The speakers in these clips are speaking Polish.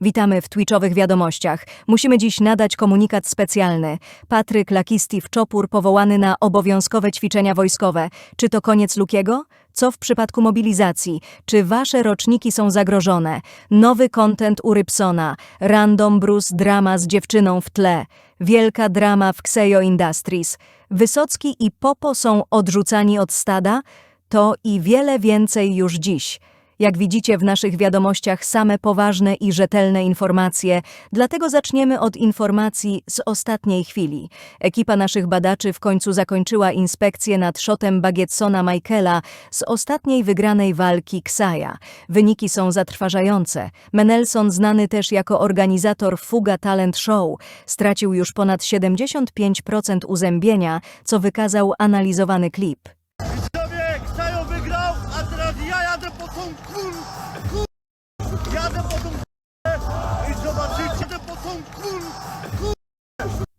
Witamy w Twitchowych wiadomościach. Musimy dziś nadać komunikat specjalny. Patryk Lakisti Czopór powołany na obowiązkowe ćwiczenia wojskowe. Czy to koniec Lukiego? Co w przypadku mobilizacji? Czy wasze roczniki są zagrożone? Nowy content u Rybsona. Random Bruce drama z dziewczyną w tle. Wielka drama w Xeyo Industries. Wysocki i Popo są odrzucani od stada? To i wiele więcej już dziś. Jak widzicie w naszych wiadomościach same poważne i rzetelne informacje, dlatego zaczniemy od informacji z ostatniej chwili. Ekipa naszych badaczy w końcu zakończyła inspekcję nad shotem Bagietsona Michaela z ostatniej wygranej walki Ksaja. Wyniki są zatrważające. Menelson, znany też jako organizator Fuga Talent Show, stracił już ponad 75% uzębienia, co wykazał analizowany klip.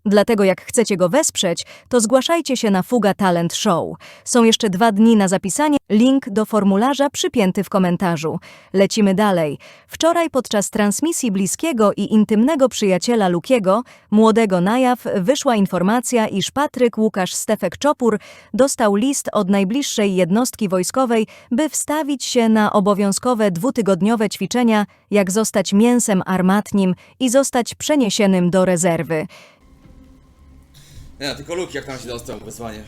Dlatego jak chcecie go wesprzeć, to zgłaszajcie się na Fuga Talent Show. Są jeszcze dwa dni na zapisanie, link do formularza przypięty w komentarzu. Lecimy dalej. Wczoraj podczas transmisji bliskiego i intymnego przyjaciela Lukiego, młodego na jaw, wyszła informacja, iż Patryk Łukasz Stefek Czopór dostał list od najbliższej jednostki wojskowej, by wstawić się na obowiązkowe dwutygodniowe ćwiczenia, jak zostać mięsem armatnim i zostać przeniesionym do rezerwy. Nie, tylko Luke jak tam się dostał wezwanie.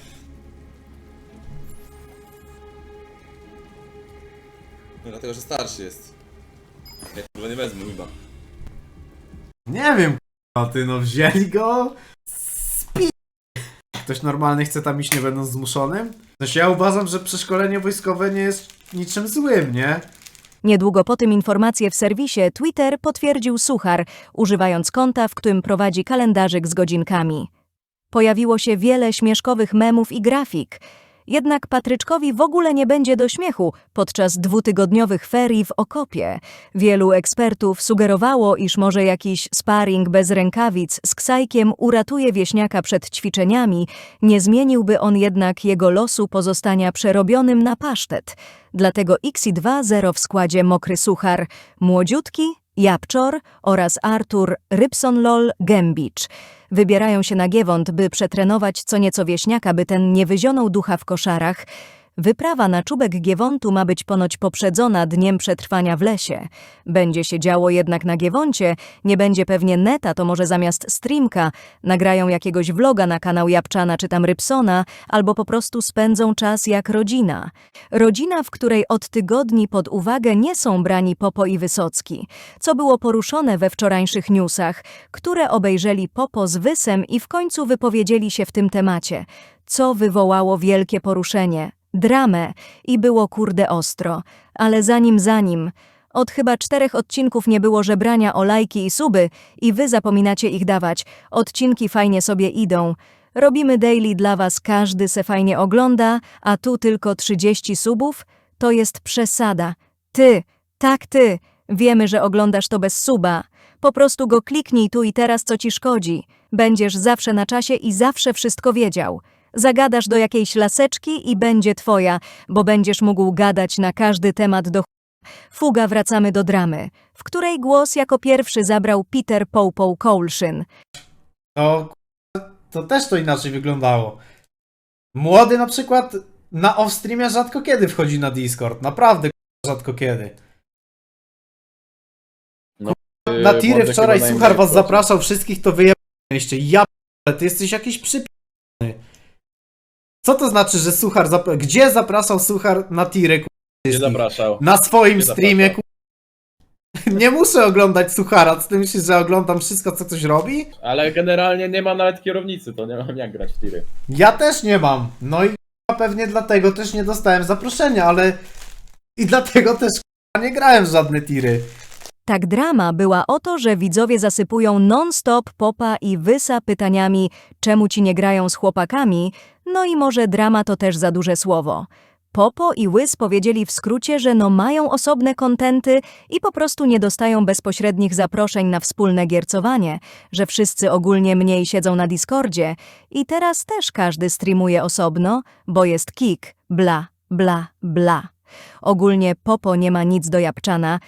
No dlatego, że starszy jest. Ja tego nie wezmę chyba. Nie wiem, a ty no wzięli go. Spi. Ktoś normalny chce tam iść nie będąc zmuszonym? Znaczy ja uważam, że przeszkolenie wojskowe nie jest niczym złym, nie? Niedługo po tym informację w serwisie Twitter potwierdził Suchar, używając konta, w którym prowadzi kalendarzyk z godzinkami. Pojawiło się wiele śmieszkowych memów i grafik. Jednak Patryczkowi w ogóle nie będzie do śmiechu podczas dwutygodniowych ferii w okopie. Wielu ekspertów sugerowało, iż może jakiś sparring bez rękawic z Ksajkiem uratuje wieśniaka przed ćwiczeniami, nie zmieniłby on jednak jego losu pozostania przerobionym na pasztet. Dlatego XI2-0 w składzie Mokry Suchar, Młodziutki, Japczor oraz Artur Rybson-Lol Gembicz. Wybierają się na Giewont, by przetrenować co nieco wieśniaka, by ten nie wyzionął ducha w koszarach. Wyprawa na czubek Giewontu ma być ponoć poprzedzona dniem przetrwania w lesie. Będzie się działo jednak na Giewoncie, nie będzie pewnie neta, to może zamiast streamka. Nagrają jakiegoś vloga na kanał Japczana czy tam Rybsona, albo po prostu spędzą czas jak rodzina. Rodzina, w której od tygodni pod uwagę nie są brani Popo i Wysocki, co było poruszone we wczorajszych newsach, które obejrzeli Popo z Wysem i w końcu wypowiedzieli się w tym temacie, co wywołało wielkie poruszenie, dramę i było kurde ostro. Ale zanim zanim, od chyba czterech odcinków nie było żebrania o lajki i suby i wy zapominacie ich dawać. Odcinki fajnie sobie idą. Robimy daily dla was, każdy se fajnie ogląda, a tu tylko 30 subów? To jest przesada. Ty, tak ty, wiemy, że oglądasz to bez suba. Po prostu go kliknij tu i teraz, co ci szkodzi. Będziesz zawsze na czasie i zawsze wszystko wiedział. Zagadasz do jakiejś laseczki i będzie twoja, bo będziesz mógł gadać na każdy temat do Fuga wracamy do dramy, w której głos jako pierwszy zabrał Peter Popo Coulshin. No, to też to inaczej wyglądało. Młody na przykład na off-streamie rzadko kiedy wchodzi na Discord. Naprawdę rzadko kiedy. Yy, Na tiry wczoraj Suchar was zapraszał, wszystkich to wyjebaliście. Ja ty jesteś jakiś przyp***ny. Co to znaczy, że Suchar zap... Gdzie zapraszał Suchar na tiry k***a, Nie zapraszał. Na swoim Nie streamie k***a. Nie muszę oglądać Suchara, co ty myślisz, że oglądam wszystko, co ktoś robi? Ale generalnie nie ma nawet kierownicy, to nie mam jak grać w tiry. Ja też nie mam. No i k***a, pewnie dlatego też nie dostałem zaproszenia, ale i dlatego też k***a, nie grałem w żadne tiry. Tak drama była o to, że widzowie zasypują non-stop Popa i Wysa pytaniami, czemu ci nie grają z chłopakami, no i może drama to też za duże słowo. Popo i Łys powiedzieli w skrócie, że no mają osobne kontenty i po prostu nie dostają bezpośrednich zaproszeń na wspólne giercowanie, że wszyscy ogólnie mniej siedzą na Discordzie i teraz też każdy streamuje osobno, bo jest kick, bla, bla, bla. Ogólnie Popo nie ma nic do Japczana,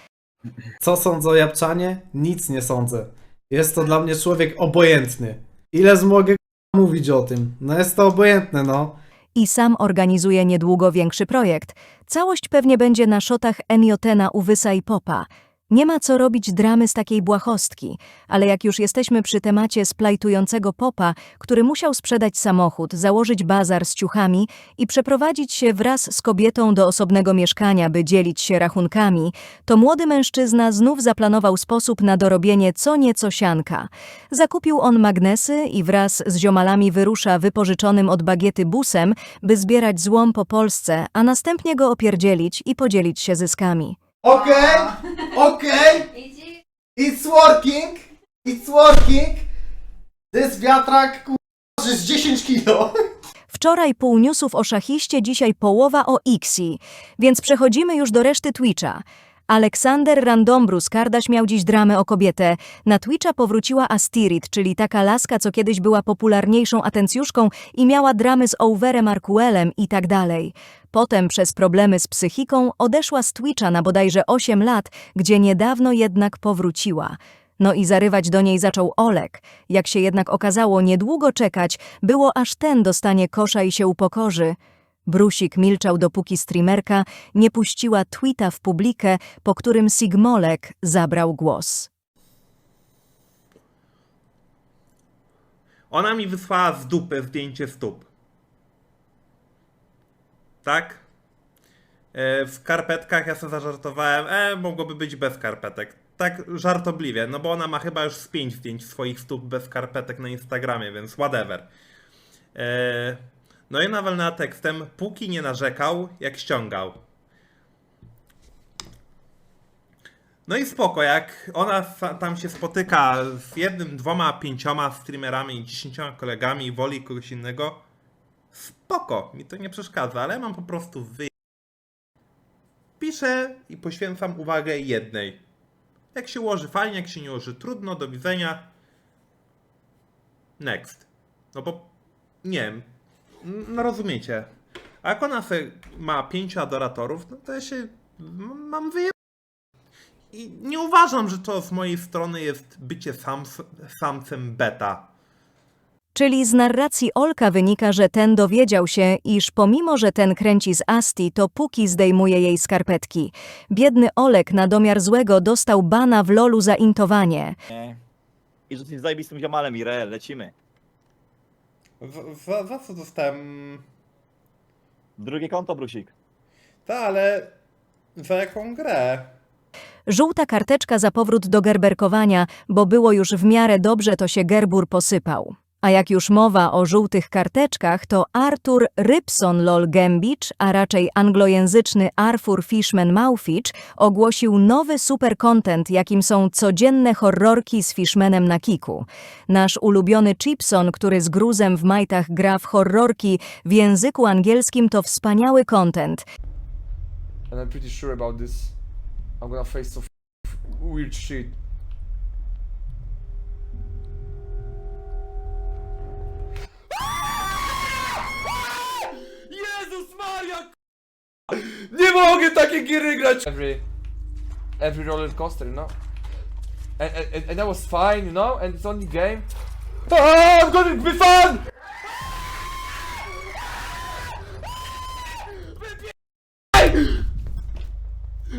Co sądzę o Japczanie? Nic nie sądzę. Jest to dla mnie człowiek obojętny. Ile mogę mówić o tym? No jest to obojętne, no. I sam organizuje niedługo większy projekt. Całość pewnie będzie na szotach Eniotena u Wysa i Popa. Nie ma co robić dramy z takiej błahostki, ale jak już jesteśmy przy temacie splajtującego Popa, który musiał sprzedać samochód, założyć bazar z ciuchami i przeprowadzić się wraz z kobietą do osobnego mieszkania, by dzielić się rachunkami, to młody mężczyzna znów zaplanował sposób na dorobienie co nieco sianka. Zakupił on magnesy i wraz z ziomalami wyrusza wypożyczonym od bagiety busem, by zbierać złom po Polsce, a następnie go opierdzielić i podzielić się zyskami. Okej, okej, it's working, it's working. This wiatrak, kurwa, jest 10 kilo. Wczoraj pół newsów o szachiście, dzisiaj połowa o Ixi, więc przechodzimy już do reszty Twitcha. Aleksander Randombrus Kardaś miał dziś dramę o kobietę. Na Twitcha powróciła Astirit, czyli taka laska, co kiedyś była popularniejszą atencjuszką i miała dramy z Overem Arkuelem i tak dalej. Potem przez problemy z psychiką odeszła z Twitcha na bodajże 8 lat, gdzie niedawno jednak powróciła. No i zarywać do niej zaczął Olek. Jak się jednak okazało, niedługo czekać, było aż ten dostanie kosza i się upokorzy. Brusik milczał dopóki streamerka nie puściła tweeta w publikę, po którym Sigmolek zabrał głos. Ona mi wysłała z dupy zdjęcie stóp. Tak? E, w skarpetkach ja sobie zażartowałem, e, mogłoby być bez skarpetek. Tak żartobliwie, no bo ona ma chyba już z pięć zdjęć swoich stóp bez skarpetek na Instagramie, więc whatever. E, no i nawalnęła tekstem, póki nie narzekał, jak ściągał. No i spoko, jak ona tam się spotyka z jednym, dwoma, pięcioma streamerami dziesięcioma kolegami woli kogoś innego, spoko, mi to nie przeszkadza, ale mam po prostu wy... Piszę i poświęcam uwagę jednej. Jak się ułoży fajnie, jak się nie ułoży trudno, do widzenia. Next. No bo, nie wiem, no rozumiecie. A jak ona ma pięciu adoratorów, no to ja się mam wyje... I nie uważam, że to z mojej strony jest bycie sams, samcem beta. Czyli z narracji Olka wynika, że ten dowiedział się, iż pomimo, że ten kręci z Asti, to póki zdejmuje jej skarpetki. Biedny Olek na domiar złego dostał bana w lolu za intowanie. Nie. I że jesteś zajebistym ziomalem, Irel, lecimy. Za, za co dostałem... Drugie konto, Brusik. Ta, ale za jaką grę? Żółta karteczka za powrót do gerberkowania, bo było już w miarę dobrze, to się gerbur posypał. A jak już mowa o żółtych karteczkach, to Arthur Rybson Lol Gembicz, a raczej anglojęzyczny Arthur Fishman Małficz, ogłosił nowy super content, jakim są codzienne horrorki z Fishmanem na kiku. Nasz ulubiony Chipson, który z gruzem w majtach gra w horrorki w języku angielskim, to wspaniały content. and I'm pretty sure about this. I'm gonna face some weird shit. Nie mogę takie gry grać! Every, every roller coaster, you know? And, and, and that was fine, you know? And it's only game. Ah, I'm gonna be fun!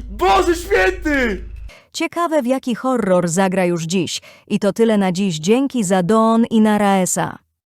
Boże święty! Ciekawe w jaki horror zagra już dziś. I to tyle na dziś. Dzięki za Don i na Raesa.